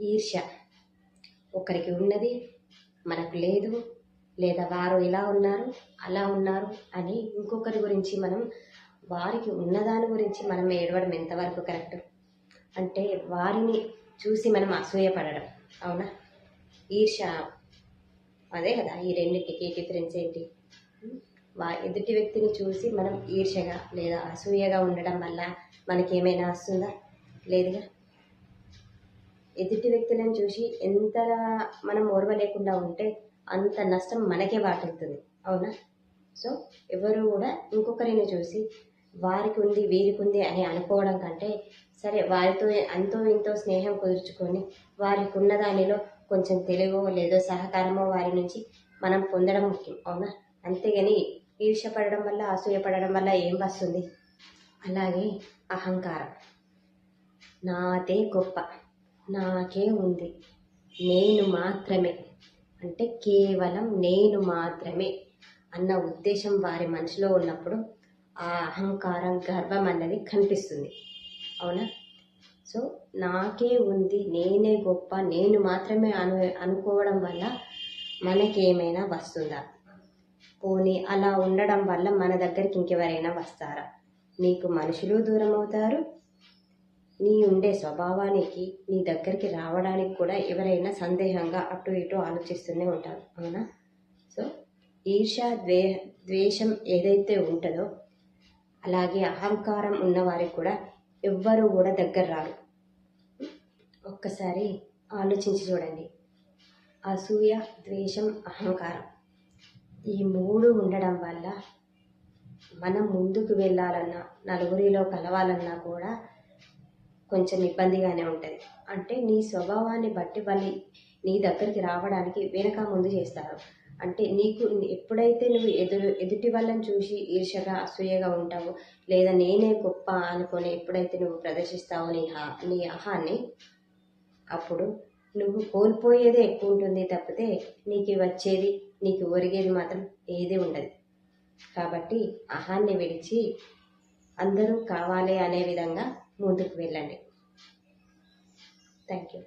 ఈర్ష్య. ఒకరికి ఉన్నది మనకు లేదు లేదా వారు ఇలా ఉన్నారు అలా ఉన్నారు అని ఇంకొకరి గురించి మనం వారికి ఉన్నదాని గురించి మనం ఏడవడం ఎంతవరకు కరెక్ట్? అంటే వారిని చూసి మనం అసూయపడడం అవునా? ఈర్ష అదే కదా ఈ రెండింటికి డిఫరెన్స్ ఏంటి? వా ఎదుటి వ్యక్తిని చూసి మనం ఈర్షగా లేదా అసూయగా ఉండడం వల్ల మనకేమైనా వస్తుందా? లేదుగా? ఎదుటి వ్యక్తులను చూసి ఎంత మనం ఓర్వలేకుండా ఉంటే అంత నష్టం మనకే వాటిల్తుంది అవునా? సో ఎవరు కూడా ఇంకొకరిని చూసి వారికి ఉంది వీరికి ఉంది అని అనుకోవడం కంటే సరే వారితో అంతో ఇంతో స్నేహం కుదుర్చుకొని వారికి ఉన్న దానిలో కొంచెం తెలివో లేదో సహకారమో వారి నుంచి మనం పొందడం ముఖ్యం. అవునా? అంతేగాని ఈర్ష్యపడడం వల్ల అసూయపడడం వల్ల ఏం వస్తుంది? అలాగే అహంకారం. నాదే గొప్ప. నాకే ఉంది. నేను మాత్రమే. అంటే కేవలం నేను మాత్రమే అన్న ఉద్దేశం వారి మనసులో ఉన్నప్పుడు ఆ అహంకారం గర్వం అన్నది కనిపిస్తుంది. అవునా? సో నాకే ఉంది నేనే గొప్ప నేను మాత్రమే అను అనుకోవడం వల్ల మనకేమైనా వస్తుందా? పోనీ అలా ఉండడం వల్ల మన దగ్గరికి ఇంకెవరైనా వస్తారా? నీకు మనుషులు దూరం అవుతారు నీ ఉండే స్వభావానికి నీ దగ్గరికి రావడానికి కూడా ఎవరైనా సందేహంగా అటు ఇటు ఆలోచిస్తూనే ఉంటారు. అవునా? సో ఈర్ష ద్వే ద్వేషం ఏదైతే ఉంటుందో అలాగే అహంకారం ఉన్నవారికి కూడా ఎవ్వరూ కూడా దగ్గర రారు. ఒక్కసారి ఆలోచించి చూడండి. అసూయ ద్వేషం అహంకారం ఈ మూడు ఉండడం వల్ల మనం ముందుకు వెళ్ళాలన్నా నలుగురిలో కలవాలన్నా కూడా కొంచెం ఇబ్బందిగానే ఉంటుంది. అంటే నీ స్వభావాన్ని బట్టి వాళ్ళు నీ దగ్గరికి రావడానికి వెనక ముందు చేస్తారు. అంటే నీకు ఎప్పుడైతే నువ్వు ఎదురు ఎదుటి వాళ్ళని చూసి ఈర్షగా అసూయగా ఉంటావో లేదా నేనే గొప్ప అనుకొని ఎప్పుడైతే నువ్వు ప్రదర్శిస్తావో నీ హా నీ అహాన్ని అప్పుడు నువ్వు కోల్పోయేదే ఎక్కువ ఉంటుంది తప్పితే నీకు వచ్చేది నీకు ఒరిగేది మాత్రం ఏది ఉండదు. కాబట్టి అహాన్ని విడిచి అందరూ కావాలి అనే విధంగా ముందుకు వెళ్ళండి. Thank you